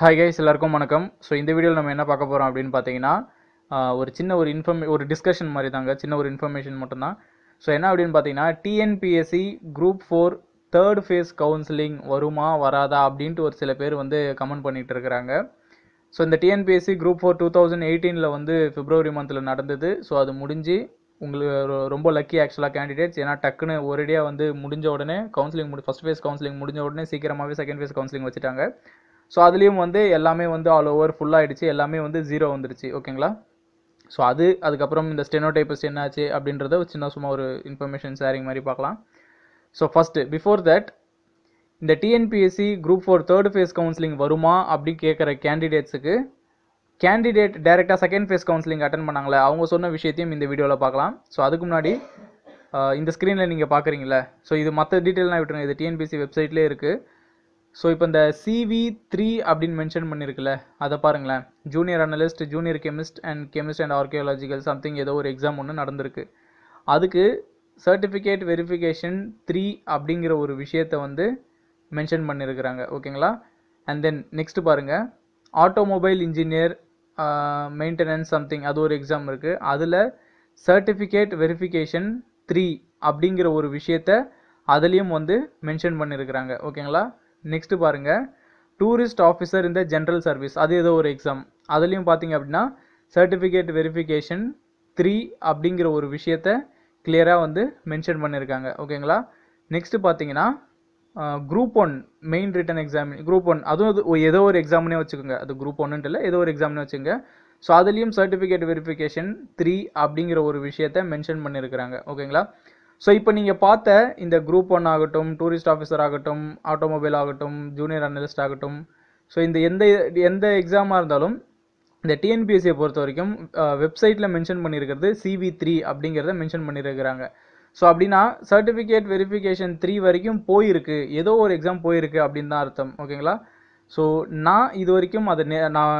Hi guys எல்லாருக்கும் வணக்கம். So இந்த வீடியோவில் நம்ம என்ன பார்க்க போகிறோம் அப்படின்னு பார்த்தீங்கன்னா ஒரு சின்ன ஒரு இன்ஃபர்மே ஒரு டிஸ்கஷன் மாதிரி தாங்க. சின்ன ஒரு இன்ஃபர்மேஷன் மட்டும்தான். ஸோ என்ன அப்படின்னு பார்த்தீங்கன்னா TNPSC group four third phase counselling வருமா வராதா அப்படின்ட்டு ஒரு சில பேர் வந்து கமெண்ட் பண்ணிட்டு இருக்கிறாங்க. ஸோ இந்த TNPSC group four two thousand எயிட்டீனில் வந்து பிப்ரவரி மந்தில் நடந்தது. ஸோ அது முடிஞ்சு உங்களுக்கு ரொம்ப லக்கி ஆக்சுவலாக கேண்டிடேட்ஸ் ஏன்னா டக்குன்னு ஒரேடியாக வந்து முடிஞ்ச உடனே கவுன்சிலிங் முடி ஃபஸ்ட் ஃபேஸ் கவுன்சிலிங் முடிஞ்ச உடனே சீக்கிரமாகவே செகண்ட் ஃபேஸ் கவுன்சிலிங் வச்சுட்டாங்க. ஸோ அதுலேயும் வந்து எல்லாமே வந்து ஆல் ஓவர் ஃபுல்லாகிடுச்சு எல்லாமே வந்து ஜீரோ வந்துருச்சு. ஓகேங்களா ஸோ அது அதுக்கப்புறம் இந்த ஸ்டெனோடைப்பஸ் என்னாச்சு அப்படின்றத சின்ன சும்மா ஒரு இன்ஃபர்மேஷன் ஷேரிங் மாதிரி பார்க்கலாம். ஸோ ஃபஸ்ட்டு பிஃபோர் தட் இந்த TNPSC group four third phase counselling வருமா அப்படி கேட்குற கேண்டிடேட்ஸுக்கு கேண்டிடேட் டைரெக்டாக செகண்ட் ஃபேஸ் கவுன்சிலிங் அட்டன் பண்ணாங்களே. அவங்க சொன்ன விஷயத்தையும் இந்த வீடியோவில் பார்க்கலாம். ஸோ அதுக்கு முன்னாடி இந்த ஸ்க்ரீனில் நீங்கள் பார்க்குறீங்களே. ஸோ இது மற்ற டீட்டெயிலாம் விட்டுருங்க. இது டிஎன்பிஎஸ்சி வெப்சைட்லேயே இருக்குது ஸோ இப்போ இந்த சிவி த்ரீ அப்படின்னு மென்ஷன் பண்ணியிருக்குல்ல அதை பாருங்களேன். Junior analyst junior chemist and chemist and archaeological something ஏதோ ஒரு எக்ஸாம் ஒன்று நடந்திருக்கு. அதுக்கு சர்டிஃபிகேட் வெரிஃபிகேஷன் த்ரீ அப்படிங்கிற ஒரு விஷயத்தை வந்து மென்ஷன் பண்ணியிருக்கிறாங்க ஓகேங்களா? அண்ட் தென் நெக்ஸ்ட் பாருங்கள் ஆட்டோமொபைல் இன்ஜினியர் மெயின்டெனன்ஸ் சம்திங் அது ஒரு எக்ஸாம் இருக்குது அதில் சர்டிஃபிகேட் வெரிஃபிகேஷன் த்ரீ அப்படிங்கிற ஒரு விஷயத்த அதுலேயும் வந்து மென்ஷன் பண்ணியிருக்கிறாங்க ஓகேங்களா? நெக்ஸ்ட் பாருங்க. டூரிஸ்ட் ஆஃபீஸர் இந்த ஜென்ரல் சர்வீஸ் அது ஏதோ ஒரு எக்ஸாம் அதுலேயும் பார்த்தீங்க அப்படின்னா சர்டிஃபிகேட் வெரிஃபிகேஷன் த்ரீ அப்படிங்கிற ஒரு விஷயத்த கிளியராக வந்து மென்ஷன் பண்ணியிருக்காங்க ஓகேங்களா நெக்ஸ்ட்டு பார்த்தீங்கன்னா group one main written exam group one அதுவும் அது ஏதோ ஒரு எக்ஸாம்னே வச்சுக்கோங்க. அது குரூப் ஒன்னுட்டு இல்லை ஏதோ ஒரு எக்ஸாம்னே வச்சுக்கோங்க. ஸோ அதுலேயும் சர்டிஃபிகேட் வெரிஃபிகேஷன் த்ரீ அப்படிங்கிற ஒரு விஷயத்த மென்ஷன் பண்ணியிருக்கிறாங்க ஓகேங்களா ஸோ இப்போ நீங்கள் பார்த்த இந்த குரூப் ஒன் ஆகட்டும் டூரிஸ்ட் ஆஃபீஸர் ஆகட்டும் ஆட்டோமொபைல் ஆகட்டும் ஜூனியர் அனலிஸ்ட் ஆகட்டும் ஸோ இந்த எந்த எந்த எக்ஸாமாக இருந்தாலும் இந்த டிஎன்பிஎஸ்சியை பொறுத்த வரைக்கும் வெப்சைட்டில் மென்ஷன் பண்ணியிருக்கிறது சிவி த்ரீ அப்படிங்கிறத மென்ஷன் பண்ணியிருக்கிறாங்க ஸோ அப்படின்னா சர்டிஃபிகேட் வெரிஃபிகேஷன் த்ரீ வரைக்கும் போயிருக்கு. ஏதோ ஒரு எக்ஸாம் போயிருக்கு அப்படின்னு தான் அர்த்தம். ஓகேங்களா ஸோ நான் இது வரைக்கும் அதை நே நான்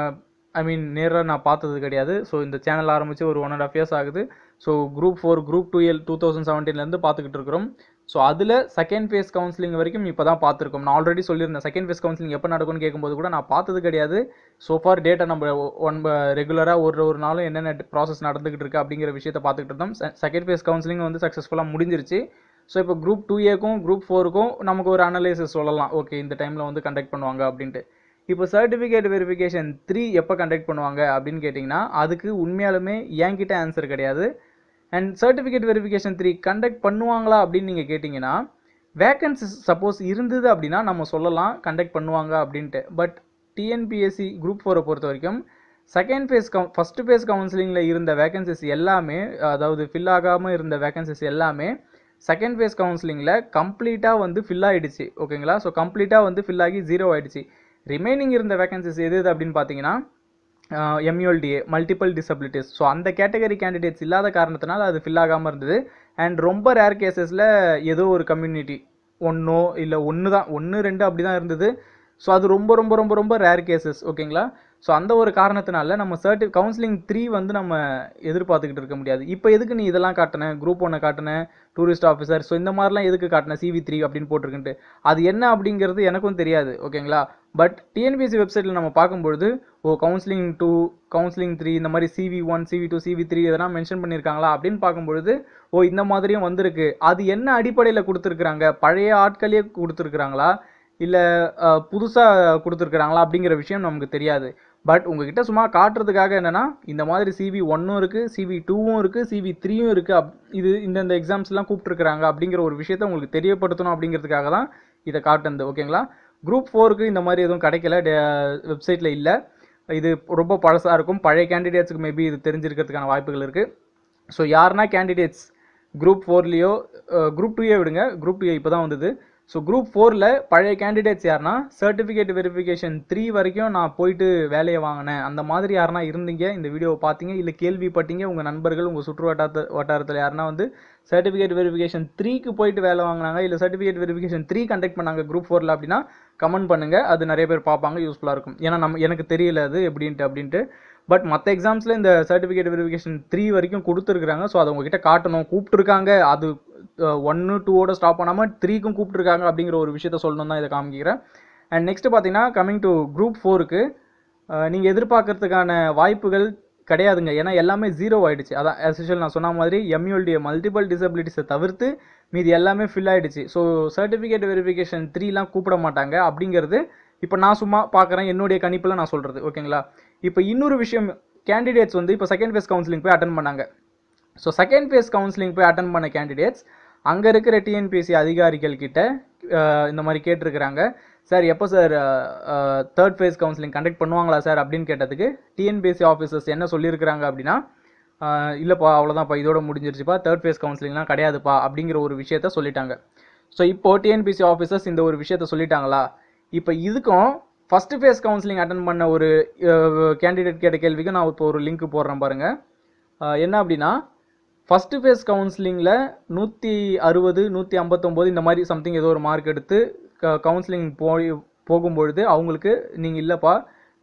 ஐ மீன் நேராக நான் பார்த்தது கிடையாது. ஸோ இந்த சேனல் ஆரம்பித்து ஒரு ஒன் அண்ட் ஆஃப் இயர்ஸ் ஆகுது. So group four group two L two thousand செவன்டீன்லேருந்து பார்த்துக்கிட்டு இருக்கிறோம். ஸோ அதில் செகண்ட் ஃபேஸ் கவுன்சிலிங் வரைக்கும் இப்போ தான் பார்த்துருக்கோம். நான் ஆல்ரெடி சொல்லியிருந்தேன் செகண்ட் ஃபேஸ் கவுன்சிலிங் எப்போ நடக்கும்னு கேட்கும்போது கூட நான் பார்த்தது கிடையாது. ஸோ ஃபார் டேட்டா நம்ம ஒன் ரெகுலராக ஒரு ஒரு நாளும் என்னென்ன ப்ராசஸ் நடந்துகிட்டு இருக்கு அப்படிங்கிற விஷயத்தை பார்த்துக்கிட்டு இருந்தோம். செகண்ட் ஃபேஸ் கவுன்சிலிங் வந்து சக்ஸஸ்ஃபுல்லாக முடிஞ்சிருச்சு. ஸோ இப்போ குரூப் டூ ஏக்கும் குரூப் ஃபோருக்கும் நமக்கு ஒரு அனலைசிஸ் சொல்லலாம். ஓகே இந்த டைமில் வந்து கண்டக்ட் பண்ணுவாங்க அப்படின்ட்டு. இப்போ சர்டிஃபிகேட் வெரிஃபிகேஷன் த்ரீ எப்போ கண்டக்ட் பண்ணுவாங்க அப்படின்னு கேட்டிங்கன்னா அதுக்கு உண்மையாலுமே என்கிட்ட ஆன்சர் கிடையாது. And certificate verification three conduct பண்ணுவாங்களா அப்படின்னு நீங்கள் கேட்டிங்கன்னா வேக்கன்சி சப்போஸ் இருந்தது அப்படின்னா நம்ம சொல்லலாம் கண்டக்ட் பண்ணுவாங்க அப்படின்ட்டு. பட் டிஎன்பிஎஸ்சி குரூப் ஃபோரை பொறுத்த வரைக்கும் செகண்ட் ஃபேஸ் கவு ஃபஸ்ட்டு ஃபேஸ் கவுன்சிலிங்கில் இருந்த வேகன்சிஸ் எல்லாமே அதாவது ஃபில் ஆகாமல் இருந்த வேகன்சிஸ் எல்லாமே செகண்ட் ஃபேஸ் கவுன்சிலிங்கில் கம்ப்ளீட்டாக வந்து ஃபில் ஆகிடுச்சு ஓகேங்களா ஸோ கம்ப்ளீட்டாக வந்து ஃபில் ஆகி ஜீரோ ஆகிடுச்சு ரிமைனிங் இருந்த வேகன்சிஸ் எது எது அப்படின்னு பார்த்தீங்கன்னா M U L T A multiple disabilities so அந்த கேட்டகரி கேண்டிடேட்ஸ் இல்லாத காரணத்தினால அது ஃபில் ஆகாமல் இருந்தது. அண்ட் ரொம்ப ரேர் கேசஸில் ஏதோ ஒரு கம்யூனிட்டி ஒன்றோ இல்லை ஒன்று தான் ஒன்று ரெண்டு அப்படி தான் இருந்தது. ஸோ அது ரொம்ப ரொம்ப ரொம்ப ரொம்ப ரேர் கேசஸ் ஓகேங்களா ஸோ அந்த ஒரு காரணத்தினால நம்ம சர்டி கவுன்சிலிங் த்ரீ வந்து நம்ம எதிர்பார்த்துக்கிட்டு இருக்க முடியாது. இப்போ எதுக்கு நீ இதெல்லாம் காட்டின? குரூப் ஒன்று காட்டின? டூரிஸ்ட் ஆஃபீஸர் ஸோ இந்த மாதிரிலாம் எதுக்கு காட்டின? சிவி த்ரீ அப்படின்னு போட்டிருக்குன்ட்டு. அது என்ன அப்படிங்கிறது எனக்கும் தெரியாது ஓகேங்களா பட் டிஎன்பிஎஸ்சி வெப்சைட்டில் நம்ம பார்க்கும்பொழுது ஓ கவுன்சிலிங் டூ கவுன்சிலிங் த்ரீ இந்த மாதிரி CV one CV two CV three இதெல்லாம் மென்ஷன் பண்ணியிருக்காங்களா அப்படின்னு பார்க்கும்பொழுது ஓ இந்த மாதிரியும் வந்திருக்கு. அது என்ன அடிப்படையில் கொடுத்துருக்குறாங்க? பழைய ஆட்களே கொடுத்துருக்குறாங்களா? இல்லை புதுசாக கொடுத்துருக்குறாங்களா அப்படிங்கிற விஷயம் நமக்கு தெரியாது. பட் உங்ககிட்ட சும்மா காட்டுறதுக்காக என்னன்னா இந்த மாதிரி சிவி ஒன்னும் இருக்குது சிவி டூவும் இருக்குது சிவி த்ரீயும் இருக்குது அப் இது இந்தந்த எக்ஸாம்ஸ்லாம் கூப்பிட்ருக்குறாங்க அப்படிங்கிற ஒரு விஷயத்த உங்களுக்கு தெரியப்படுத்தணும் அப்படிங்கிறதுக்காக தான் இதை காட்டுனது ஓகேங்களா? குரூப் ஃபோருக்கு இந்த மாதிரி எதுவும் கிடைக்கல வெப்சைட்டில் இல்லை. இது ரொம்ப பழசாக இருக்கும். பழைய கேண்டிடேட்ஸுக்கு மேபி இது தெரிஞ்சிருக்கிறதுக்கான வாய்ப்புகள் இருக்குது ஸோ யாருன்னா கேண்டிடேட்ஸ் குரூப் ஃபோர்லேயோ குரூப் டூயே விடுங்க. குரூப் டூ இப்போ தான் வந்தது. ஸோ குரூப் ஃபோரில் பழைய கேண்டிடேட்ஸ் யாருன்னா சர்டிஃபிகேட் வெரிஃபிகேஷன் த்ரீ வரைக்கும் நான் போயிட்டு வேலையை வாங்கினேன். அந்த மாதிரி யாருன்னா இருந்தீங்க இந்த வீடியோவை பார்த்தீங்க இல்லை கேள்விப்பட்டீங்க உங்கள் நண்பர்கள் உங்கள் சுற்று வட்டாரத்து வட்டாரத்தில் யாருன்னா வந்து சர்டிஃபிகேட் வெரிஃபிகேஷன் த்ரீக்கு போயிட்டு வேலை வாங்கினாங்க இல்லை சர்டிஃபிகேட் வெரிஃபிகேஷன் த்ரீ கண்டக்ட் பண்ணாங்க குரூப் ஃபோரில் அப்படின்னா கமெண்ட் பண்ணுங்கள் அது நிறைய பேர் பார்ப்பாங்க யூஸ்ஃபுல்லாக இருக்கும். ஏன்னா நம்ம எனக்கு தெரியல அது எப்படின்ட்டு அப்படின்ட்டு. பட் மற்ற எக்ஸாம்ஸில் இந்த சர்டிஃபிகேட் வெரிஃபிகேஷன் த்ரீ வரைக்கும் கொடுத்துருக்குறாங்க. ஸோ அதை உங்ககிட்ட காட்டணும். கூப்பிட்டுருக்காங்க. அது ஒன்று டூவோட ஸ்டாப் பண்ணாமல் த்ரீக்கும் கூப்பிட்டுருக்காங்க அப்படிங்கிற ஒரு விஷயத்த சொல்லணும் தான் இதை காமிக்கிறேன். அண்ட் நெக்ஸ்ட் பார்த்தீங்கன்னா கம்மிங் டு குரூப் ஃபோருக்கு நீங்கள் எதிர்பார்க்கறதுக்கான வாய்ப்புகள் கிடையாதுங்க. ஏன்னா எல்லாமே ஜீரோ ஆகிடுச்சு அதான் as நான் சொன்ன மாதிரி எம்யூஎல்டி மல்டிபிள் டிசபிலிட்டிஸை தவிர்த்து மீதி எல்லாமே ஃபில் ஆயிடுச்சு. ஸோ சர்டிஃபிகேட் வெரிஃபிகேஷன் த்ரீலாம் கூப்பிட மாட்டாங்க அப்படிங்கிறது இப்போ நான் சும்மா பார்க்குறேன். என்னுடைய கணிப்பில் நான் சொல்கிறது ஓகேங்களா இப்போ இன்னொரு விஷயம் கேண்டிடேட்ஸ் வந்து இப்போ செகண்ட் ஃபேஸ் கவுன்சிலிங் போய் அட்டன் பண்ணாங்க. ஸோ செகண்ட் ஃபேஸ் கவுன்சிலிங் போய் அட்டன் பண்ண கேண்டிடேட்ஸ் அங்கே இருக்கிற டிஎன்பிஎஸ்சி அதிகாரிகள் கிட்ட இந்த மாதிரி கேட்டிருக்கிறாங்க. சார் எப்போ sir third phase counselling conduct பண்ணுவாங்களா சார்? அப்படின்னு கேட்டதுக்கு டிஎன்பிஎஸ்சி ஆஃபீஸர்ஸ் என்ன சொல்லியிருக்கிறாங்க அப்படின்னா இல்லைப்பா அவ்வளோதான்ப்பா இதோட முடிஞ்சிருச்சுப்பா தேர்ட் ஃபேஸ் கவுன்சிலிங்லாம் கிடையாதுப்பா அப்படிங்கிற ஒரு விஷயத்த சொல்லிட்டாங்க. ஸோ இப்போ டிஎன்பிஎஸ்சி ஆஃபீஸர்ஸ் இந்த ஒரு விஷயத்த சொல்லிட்டாங்களா? இப்போ இதுக்கும் ஃபஸ்ட்டு ஃபேஸ் கவுன்சிலிங் அட்டன் பண்ண ஒரு கேண்டிடேட் கேட்ட கேள்விக்கு நான் இப்போ ஒரு லிங்க் போடுறேன் பாருங்கள் என்ன அப்படின்னா ஃபஸ்ட்டு ஃபேஸ் கவுன்சிலிங்கில் நூற்றி அறுபது நூற்றி ஐம்பத்தொம்போது இந்த மாதிரி சம்திங் ஏதோ ஒரு மார்க் எடுத்து க கவுன்சிலிங் போய் போகும்பொழுது அவங்களுக்கு நீங்கள் இல்லைப்பா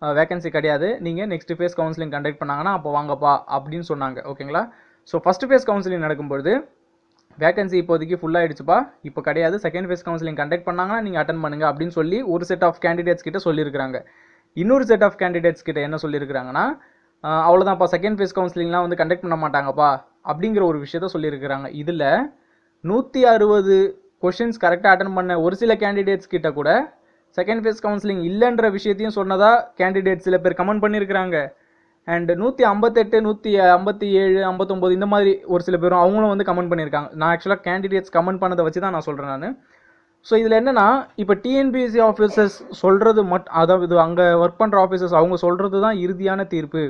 வேகன்சி கிடையாது. நீங்கள் நெக்ஸ்ட் ஃபேஸ் கவுன்சிலிங் கண்டக்ட் பண்ணாங்கன்னா அப்போ வாங்கப்பா அப்படின்னு சொன்னாங்க. ஓகேங்களா ஸோ ஃபஸ்ட்டு ஃபேஸ் கவுன்சிலிங் நடக்கும்பொழுது வேகன்சி இப்போதைக்கு ஃபுல் ஆயிடுச்சுப்பா. இப்போ கிடையாது. செகண்ட் ஃபேஸ் கவுன்சிலிங் கண்டக்ட் பண்ணாங்கன்னா நீங்கள் அட்டன் பண்ணுங்க அப்படின்னு சொல்லி ஒரு செட் ஆஃப் கேண்டிடேட்ஸ் கிட்ட சொல்லியிருக்காங்க இன்னொரு செட் ஆஃப் கேண்டிடேட்ஸ் கிட்ட என்ன சொல்லியிருக்கிறாங்கன்னா அவ்வளோதான்ப்பா செகண்ட் ஃபேஸ் கவுன்சிலிங்லாம் வந்து கண்டக்ட் பண்ண மாட்டாங்கப்பா. அப்படிங்கிற ஒரு விஷயத்த சொல்லியிருக்கிறாங்க. இதில் நூற்றி அறுபது கொஷின்ஸ் கரெக்டாக அட்டன் பண்ண ஒரு சில கேண்டிடேட்ஸ் கிட்ட கூட செகண்ட் ஃபேஸ் கவுன்சிலிங் இல்லைன்ற விஷயத்தையும் சொன்னதாக கேண்டிடேட் சில பேர் கமெண்ட் பண்ணியிருக்கிறாங்க. அண்ட் நூற்றி ஐம்பத்தெட்டு நூற்றி ஐம்பத்தி ஏழு ஐம்பத்தொம்போது இந்த மாதிரி ஒரு சில பேரும் அவங்களும் வந்து கமெண்ட் பண்ணியிருக்காங்க. நான் ஆக்சுவலாக கேண்டிடேட்ஸ் கமெண்ட் பண்ணதை வச்சு தான் நான் சொல்கிறேன் நான். ஸோ இதில் என்னென்னா இப்போ டிஎன்பிஎஸ்சி ஆஃபீஸர்ஸ் சொல்கிறது மட் அதாவது அங்கே ஒர்க் பண்ணுற ஆஃபீஸர்ஸ் அவங்க சொல்கிறது தான் இறுதியான தீர்ப்பு.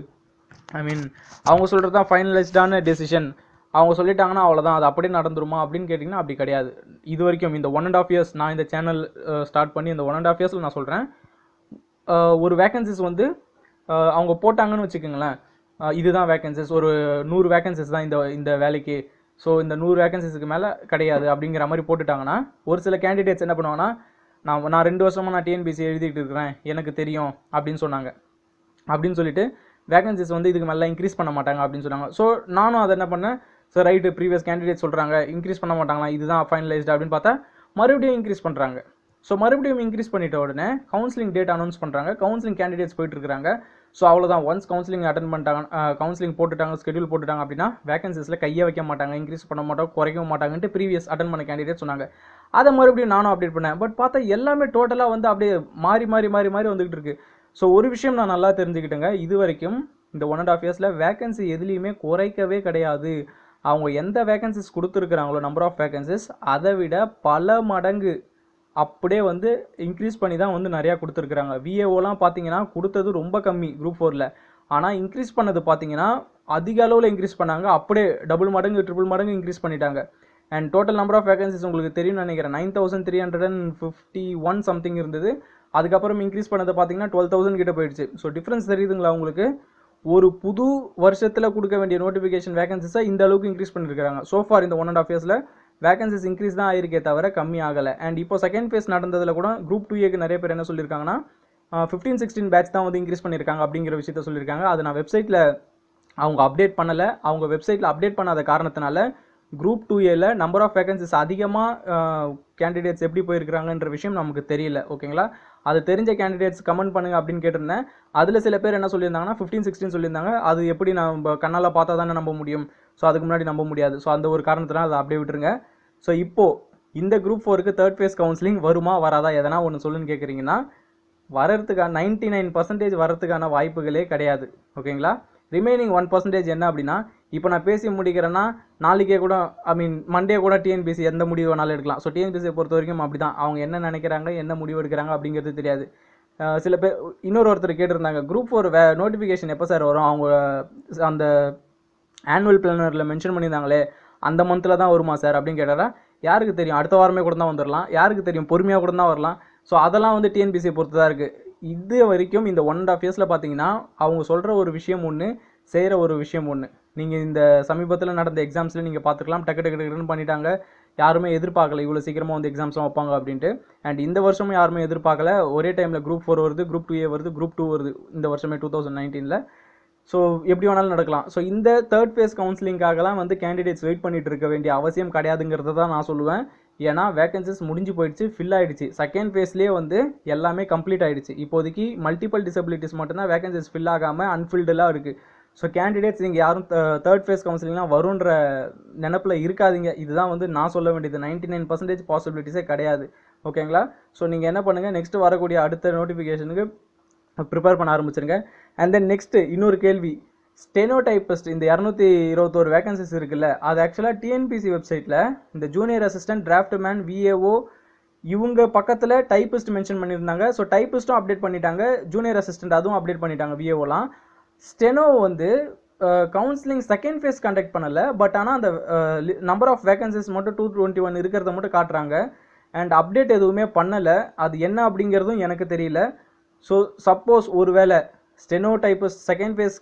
ஐ மீன் அவங்க சொல்கிறது தான் ஃபைனலைஸ்டான டெசிஷன் அவங்க சொல்லிட்டாங்கன்னா அவ்வளோதான் அது அப்படியே நடந்துருமா அப்படின்னு கேட்டிங்கன்னா அப்படி கிடையாது. இது வரைக்கும் இந்த ஒன் அண்ட் ஆஃப் இயர்ஸ் நான் இந்த சேனல் ஸ்டார்ட் பண்ணி இந்த ஒன் அண்ட் ஆஃப் இயர்ஸில் நான் சொல்கிறேன் ஒரு வேகன்சிஸ் வந்து அவங்க போட்டாங்கன்னு வச்சுக்கோங்களேன். இதுதான் வேகன்சிஸ் ஒரு நூறு வேகன்சிஸ் தான் இந்த இந்த வேலைக்கு. ஸோ இந்த நூறு வேகன்சிஸ்க்கு மேலே கிடையாது அப்படிங்கிற மாதிரி போட்டுட்டாங்கன்னா ஒரு சில கேண்டிடேட்ஸ் என்ன பண்ணுவாங்கன்னா நான் நான் ரெண்டு வருஷமாக நான் டிஎன்பிசி எழுதிட்டு இருக்கிறேன் எனக்கு தெரியும் அப்படின்னு சொன்னாங்க. அப்படின்னு சொல்லிட்டு வேகன்சிஸ் வந்து இதுக்கு மேலே இன்க்ரீஸ் பண்ண மாட்டாங்க அப்படின்னு சொன்னாங்க. ஸோ நானும் அதை என்ன பண்ணேன் சார் ரைட்டு ப்ரீவியஸ் கேண்டிடேட் சொல்கிறாங்க இன்க்ரீஸ் பண்ண மாட்டாங்களா? இதுதான் ஃபைனலைஸ்டு அப்படின்னு பார்த்தா மறுபடியும் இன்க்ரீஸ் பண்ணுறாங்க ஸோ மறுபடியும் இன்க்ரீஸ் பண்ணிட்ட உடனே கவுன்சிலிங் டேட் அனௌன்ஸ் பண்ணுறாங்க கவுன்சிலிங் கேண்டிடேட்ஸ் போயிட்டு இருக்காங்க ஸோ அவ்வளோதான் ஒன்ஸ் கவுன்சிலிங் அட்டன் பண்ணிட்டாங்க கவுன்சிலிங் போட்டுட்டாங்க ஸ்கெடியூல் போட்டுட்டாங்க அப்படின்னா வேகன்சிஸில் கையை வைக்க மாட்டாங்க இன்க்ரீஸ் பண்ண மாட்டோம் குறைக்க மாட்டாங்கன்ட்டு ப்ரீவியஸ் அட்டன் பண்ண கேண்டிடேட் சொன்னாங்க. அதை மறுபடியும் நானும் அப்டேட் பண்ணேன். பட் பார்த்தா எல்லாமே டோட்டலாக வந்து அப்படியே மாறி மாறி மாறி மாறி வந்துகிட்டு இருக்கு. ஸோ ஒரு விஷயம் நான் நல்லா தெரிஞ்சுக்கிட்டேங்க. இது வரைக்கும் இந்த ஒன் அண்ட் ஆஃப் இயர்ஸில் வேகன்சி எதுலேயுமே குறைக்கவே கிடையாது. அவங்க எந்த வேகன்சிஸ் கொடுத்துருக்குறாங்களோ நம்பர் ஆஃப் வேகன்சிஸ் அதை விட பல மடங்கு அப்படியே வந்து இன்க்ரீஸ் பண்ணி தான் வந்து நிறையா கொடுத்துருக்குறாங்க. விஏஓலாம் பார்த்தீங்கன்னா கொடுத்தது ரொம்ப கம்மி குரூப் ஃபோரில் ஆனால் இன்க்ரீஸ் பண்ணது பார்த்தீங்கன்னா அதிக அளவில் இன்க்ரீஸ் பண்ணாங்க. அப்படியே டபுள் மடங்கு ட்ரிபிள் மடங்கு இன்க்ரீஸ் பண்ணிட்டாங்க. And total number of vacancies உங்களுக்கு தெரியும்னு நினைக்கிறேன். Nine thousand three hundred and fifty one something இருந்தது. அதுக்கப்புறம் இன்க்ரீஸ் பண்ணது பார்த்தீங்கன்னா டுவெல் தௌசண்ட் கிட்ட போயிடுச்சு. ஸோ டிஃப்ரென்ஸ் தெரியுதுங்களா உங்களுக்கு? ஒரு புது வருஷத்தில் கொடுக்க வேண்டிய நோட்டிஃபிகேஷன் வேகன்சிஸை இந்த அளவுக்கு இன்க்ரீஸ் பண்ணியிருக்காங்க ஸோ ஃபார் இந்த ஒன் அண்ட் ஆஃப் இயர்ஸில் வேகன்சிஸ் இன்க்ரீஸ் தான் ஆயிருக்கே தவிர கம்மி ஆகலை. அண்ட் இப்போ செகண்ட் ஃபேஸ் நடந்ததில் கூட குரூப் டூ ஏக்கு நிறைய பேர் என்ன சொல்லியிருக்காங்கன்னா ஃபிஃப்டீன் சிக்ஸ்டீன் பேட்ச் தான் வந்து இன்க்ரீஸ் பண்ணியிருக்காங்க அப்படிங்கிற விஷயத்த சொல்லியிருக்காங்க அது நான் வெப்சைட்டில் அவங்க அப்டேட் பண்ணலை. அவங்க வெப்சைட்டில் அப்டேட் பண்ணாத காரணத்தினால குரூப் டூ ஏல நம்பர் ஆஃப் வேகன்சிஸ் அதிகமாக கேண்டிடேட்ஸ் எப்படி போயிருக்கிறாங்கன்ற விஷயம் நமக்கு தெரியல. ஓகேங்களா? அது தெரிஞ்ச கேண்டிடேட்ஸ் கமெண்ட் பண்ணுங்க அப்படின்னு கேட்டிருந்தேன். அதில் சில பேர் என்ன சொல்லியிருந்தாங்கன்னா ஃபிஃப்டீன் சிக்ஸ்டீன் சொல்லியிருந்தாங்க. அது எப்படி நம்ம கண்ணால் பார்த்தா தானே நம்ப முடியும்? ஸோ அதுக்கு முன்னாடி நம்ப முடியாது. ஸோ அந்த ஒரு காரணத்தினால் அதை அப்படியே விட்டுருங்க. ஸோ இப்போது இந்த குரூப் ஃபோருக்கு தேர்ட் ஃபேஸ் கவுன்சிலிங் வருமா வராதா எதனா ஒன்று சொல்லுன்னு கேட்குறீங்கன்னா வரதுக்கான நைன்டி நைன் பர்சன்டேஜ் வரதுக்கான வாய்ப்புகளே கிடையாது. ஓகேங்களா? ரிமைனிங் ஒன் பர்சன்டேஜ் என்ன அப்படின்னா இப்போ நான் பேசி முடிக்கிறேன்னா நாளைக்கே கூட ஐ மீன் மண்டே கூட டிஎன்பிசி எந்த முடிவு வேணாலும் எடுக்கலாம். ஸோ டிஎன்பிசியை பொறுத்த வரைக்கும் அப்படி தான் அவங்க என்ன நினைக்கிறாங்க என்ன முடிவு எடுக்கிறாங்க அப்படிங்கிறது தெரியாது. சில பேர் இன்னொரு ஒருத்தர் கேட்டிருந்தாங்க குரூப் ஃபோர் வே நோட்டிஃபிகேஷன் எப்போ சார் வரும்? அவங்க அந்த ஆனுவல் பிளானரில் மென்ஷன் பண்ணியிருந்தாங்களே அந்த மந்தில் தான் வருமா சார் அப்படின்னு கேட்டாரா? யாருக்கு தெரியும்? அடுத்த வாரமே கூட தான் வந்துடலாம் யாருக்கு தெரியும்? பொறுமையாக கூட தான் வரலாம். ஸோ அதெல்லாம் வந்து டிஎன்பிசியை பொறுத்து தான் இருக்குது இது வரைக்கும் இந்த ஒன் அண்ட் ஆஃப் இயர்ஸில் பார்த்தீங்கன்னா அவங்க சொல்கிற ஒரு விஷயம் ஒன்று செய்கிற ஒரு விஷயம் ஒன்று நீங்கள் இந்த சமீபத்தில் நடந்த எக்ஸாம்ஸில் நீங்கள் பார்த்துக்கலாம் டக்கு டக்கு டக்குன்னு பண்ணிட்டாங்க. யாருமே எதிர்பார்க்கல இவ்வளோ சீக்கிரமாக வந்து எக்ஸாம்ஸ்லாம் வைப்பாங்க அப்படின்ட்டு. அண்ட் இந்த வருஷமும் யாருமே எதிர்பார்க்கல. ஒரே டைமில் குரூப் ஃபோர் வருது குரூப் டூ ஏ வருது குரூப் டூ வருது. இந்த வருஷமே டூ தௌசண்ட் நைன்டீனில் ஸோ எப்படி வேணாலும் நடக்கலாம். ஸோ இந்த தேர்ட் ஃபேஸ் கவுன்சிலிங்காகலாம் வந்து கேண்டிடேட்ஸ் வெயிட் பண்ணிட்டு இருக்க வேண்டிய அவசியம் கிடையாதுங்கிறத தான் நான் சொல்லுவேன். ஏன்னா வேகன்சிஸ் முடிஞ்சு போயிடுச்சு ஃபில் ஆகிடுச்சு செகண்ட் ஃபேஸ்லேயே வந்து எல்லாமே கம்ப்ளீட் ஆகிடுச்சு இப்போதைக்கு மல்டிபிள் டிசபிலிட்டிஸ் மட்டும்தான் வேகன்சிஸ் ஃபில் ஆகாமல் அன்ஃபில்டெலாம் இருக்குது ஸோ கேண்டிடேட்ஸ் நீங்கள் யாரும் தேர்ட் ஃபேஸ் கவுன்சிலிங்லாம் வருன்ற நினப்பில் இருக்காதீங்க. இதுதான் வந்து நான் சொல்ல வேண்டியது. நைன்டி நைன் பர்சன்டேஜ் பாசிபிலிட்டிஸே கிடையாது. ஓகேங்களா ஸோ நீங்கள் என்ன பண்ணுங்கள் நெக்ஸ்ட் வரக்கூடிய அடுத்த நோட்டிஃபிகேஷனுக்கு ப்ரிப்பேர் பண்ண ஆரம்பிச்சிருங்க. அண்ட் தென் நெக்ஸ்ட்டு இன்னொரு கேள்வி. ஸ்டெனோடைபிஸ்ட் இந்த இரநூத்தி இருபத்தோரு வேகன்சிஸ் இருக்குல்ல அது ஆக்சுவலாக டிஎன்பிசி வெப்சைட்டில் இந்த junior assistant draft man VAO இவங்க பக்கத்தில் டைப்பிஸ்ட் மென்ஷன் பண்ணியிருந்தாங்க. ஸோ டைப்பிஸ்ட்டும் அப்டேட் பண்ணிட்டாங்க. ஜூனியர் அசிஸ்டன்ட் அதுவும் அப்டேட் பண்ணிட்டாங்க விஏஓலாம் ஸ்டெனோ வந்து கவுன்சிலிங் செகண்ட் ஃபேஸ் கண்டக்ட் பண்ணலை. பட் ஆனால் அந்த நம்பர் ஆஃப் வேகன்சிஸ் மட்டும் டூ டுவெண்ட்டி ஒன் இருக்கிறத மட்டும் காட்டுறாங்க. அண்ட் அப்டேட் எதுவுமே பண்ணலை. அது என்ன அப்படிங்கிறதும் எனக்கு தெரியல. ஸோ சப்போஸ் ஒருவேளை steno typist second phase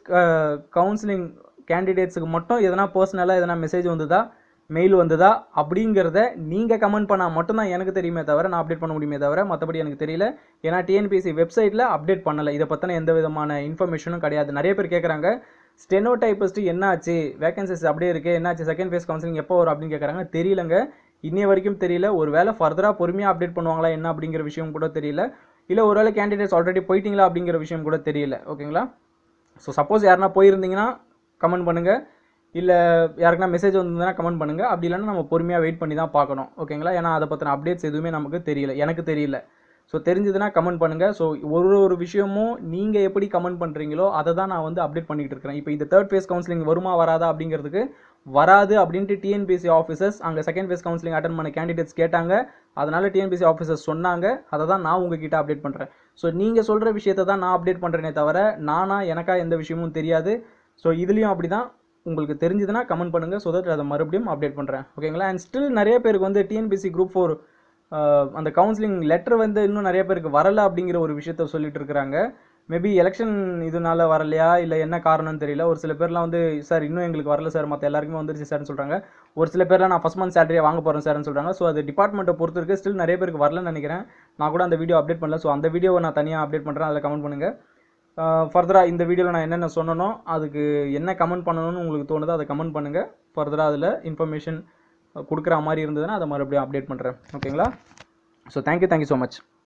counselling கேண்டிடேட்ஸுக்கு மட்டும் எதனா பர்சனலாக எதனா மெசேஜ் வந்ததா மெயில் வந்ததா அப்படிங்கிறத நீங்கள் கமெண்ட் பண்ணால் மட்டும்தான் எனக்கு தெரியுமே தவிர நான் அப்டேட் பண்ண முடியுமே தவிர மற்றபடி எனக்கு தெரியல. ஏன்னா டிஎன்பிஎஸ்சி வெப்சைட்டில் அப்டேட் பண்ணலை. இதை பற்றின எந்த விதமான இன்ஃபர்மேஷனும் கிடையாது. நிறைய பேர் கேட்குறாங்க ஸ்டெனோ டைப்பிஸ்ட் என்னாச்சு? வேகன்சிஸ் அப்படியே இருக்குது என்னாச்சு? செகண்ட் ஃபேஸ் கவுன்சிலிங் எப்போ வரும்? அப்படின்னு கேட்குறாங்க தெரியலங்க. இன்னைய வரைக்கும் தெரியல. ஒரு வேளை ஃபர்தராக பொறுமையாக அப்டேட் பண்ணுவாங்களா என்ன அப்படிங்கிற விஷயம் கூட தெரியல. இல்லை ஒருவேளை கேண்டிடேட்ஸ் ஆல்ரெடி போயிட்டீங்களா அப்படிங்கிற விஷயம் கூட தெரியல. ஓகேங்களா ஸோ சப்போஸ் யாருனா போயிருந்தீங்கன்னா கமெண்ட் பண்ணுங்கள் இல்லை யாருக்குன்னா மெசேஜ் வந்ததுன்னா கமெண்ட் பண்ணுங்கள் அப்படி இல்லைன்னா நம்ம பொறுமையாக வெயிட் பண்ணி தான் பார்க்கணும். ஓகேங்களா ஏன்னா அதை பற்றின அப்டேட்ஸ் எதுவுமே நமக்கு தெரியல. எனக்கு தெரியல. ஸோ தெரிஞ்சதுன்னா கமெண்ட் பண்ணுங்கள் ஸோ ஒரு ஒரு விஷயமும் நீங்கள் எப்படி கமெண்ட் பண்ணுறீங்களோ அதை தான் நான் வந்து அப்டேட் பண்ணிகிட்டு இருக்கிறேன். இப்போ இந்த தேர்ட் ஃபேஸ் கவுன்சிலிங் வருமா வராதா அப்படிங்கிறதுக்கு வராது அப்படின்ட்டு டிஎன்பிசி ஆஃபீஸர்ஸ் அங்கே செகண்ட் ஃபேஸ் கவுன்சிலிங் அட்டன் பண்ண கேண்டிடேட்ஸ் கேட்டாங்க. அதனால் டிஎன்பிசி ஆஃபீஸர்ஸ் சொன்னாங்க. அதை தான் நான் உங்ககிட்ட அப்டேட் பண்ணுறேன் ஸோ நீங்கள் சொல்கிற விஷயத்தை தான் நான் அப்டேட் பண்ணுறேனே தவிர நானா எனக்கா எந்த விஷயமும் தெரியாது. ஸோ இதுலேயும் அப்படி தான் உங்களுக்கு தெரிஞ்சதுன்னா கமெண்ட் பண்ணுங்கள் ஸோ தட் அதை மறுபடியும் அப்டேட் பண்ணுறேன் ஓகேங்களா அண்ட் ஸ்டில் நிறைய பேருக்கு வந்து டிஎன்பிசி குரூப் ஃபோர் அந்த கவுன்சிலிங் லெட்டர் வந்து இன்னும் நிறைய பேருக்கு வரலை அப்படிங்கிற ஒரு விஷயத்த சொல்லிட்டு இருக்கிறாங்க. மேபி எலெக்ஷன் இதனால வரலையா? இல்லை என்ன காரணம்னு தெரியல. ஒரு சில பேர்லாம் வந்து சார் இன்னும் எங்களுக்கு வரல சார் மற்ற எல்லாருக்குமே வந்துருச்சு சார்னு சொல்கிறாங்க ஒரு சில பேர்லாம் நான் ஃபஸ்ட் மந்த் சேலரியை வாங்க போகிறேன் சார்னு சொல்கிறாங்க ஸோ அது டிபார்ட்மெண்ட்டை பொறுத்து இருக்குது ஸ்டில் நிறைய பேருக்கு வரலன்னு நினைக்கிறேன். நான் கூட அந்த வீடியோ அப்டேட் பண்ணல. ஸோ அந்த வீடியோவை நான் தனியாக அப்டேட் பண்ணுறேன் அதில் கமெண்ட் பண்ணுங்கள் ஃபர்தராக இந்த வீடியோவில் நான் என்னென்ன சொன்னனோ அதுக்கு என்ன கமெண்ட் பண்ணணும்னு உங்களுக்கு தோணுதோ அதை கமெண்ட் பண்ணுங்கள் ஃபர்தராக அதில் இன்ஃபர்மேஷன் கொடுக்குற மாதிரி இருந்ததுன்னா அதை மறுபடியும் அப்டேட் பண்ணுறேன் ஓகேங்களா so thank you thank you so much